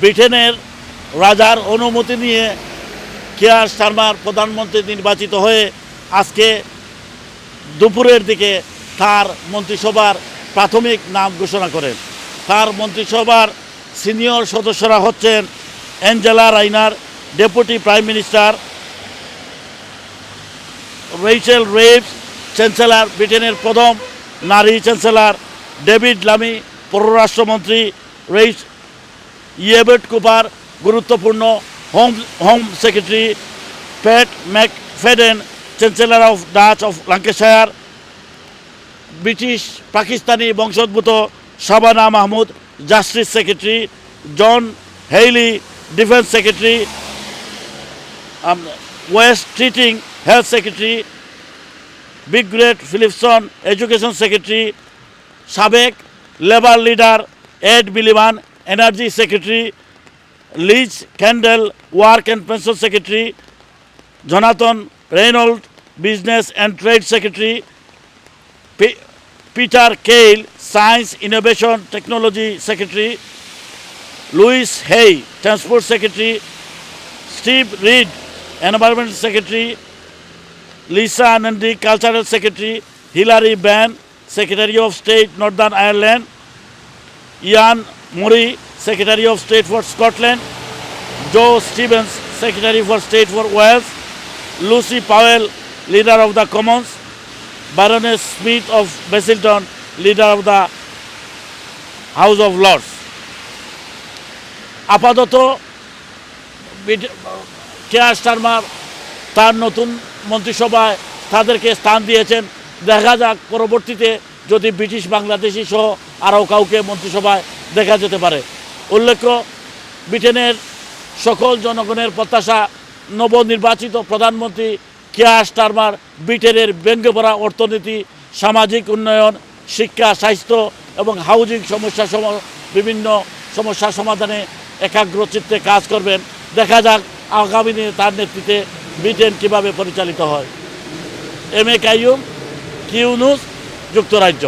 ব্রিটেনের রাজার অনুমতি নিয়ে কেয়ার স্টারমার প্রধানমন্ত্রী নির্বাচিত হয়ে আজকে দুপুরের দিকে তার মন্ত্রিসভার প্রাথমিক নাম ঘোষণা করেন। তার মন্ত্রিসভার সিনিয়র সদস্যরা হচ্ছেন Angela Rayner, deputy prime minister Rachel Reeves, chancellor ব্রিটেনের প্রথম নারী চ্যান্সেলার ডেভিড লামি, পররাষ্ট্রমন্ত্রী রেইস ইয়েবেট কুপার গুরুত্বপূর্ণ home home secretary Pat McFadden chancellor of Duchy of Lancashire British Pakistani বংশোদ্ভূত Shabana Mahmood justice secretary John Healey defence secretary Wes Streeting health secretary big গ্রেট Phillipson education secretary সাবেক Labour leader Ed Energy Secretary, Leech Kendall, Work and Pension Secretary, Jonathan Reynolds, Business and Trade Secretary, P Peter Kale, Science, Innovation, Technology Secretary, Louis Hay, Transport Secretary, Steve Reed, Environment Secretary, Lisa Anandi, Cultural Secretary, Hilary Benn, Secretary of State, Northern Ireland, Ian Murray secretary of state for Scotland Jo Stevens secretary for state for Wales Lucy Powell leader of the Commons Baroness Smith of Basildon, leader of the House of Lords আপাতত Keir Starmer তার নতুন মন্ত্রিসভায় তাদেরকে স্থান দিয়েছেন। দেখা যাক পরবর্তীতে যদি ব্রিটিশ বাংলাদেশি সহ আরও কাউকে মন্ত্রিসভায় দেখা যেতে পারে। উল্লেখ্য, ব্রিটেনের সকল জনগণের প্রত্যাশা নবনির্বাচিত প্রধানমন্ত্রী কেয়ার স্টারমার ব্রিটেনের ব্যঙ্গে পড়া অর্থনীতি, সামাজিক উন্নয়ন, শিক্ষা, স্বাস্থ্য এবং হাউজিং সমস্যা সম, বিভিন্ন সমস্যা সমাধানে একাগ্র চিত্তে কাজ করবেন। দেখা যাক আগামী দিনে তার নেতৃত্বে ব্রিটেন কীভাবে পরিচালিত হয়। এম এ কাইয়ুম, কিউনুস, যুক্তরাজ্য।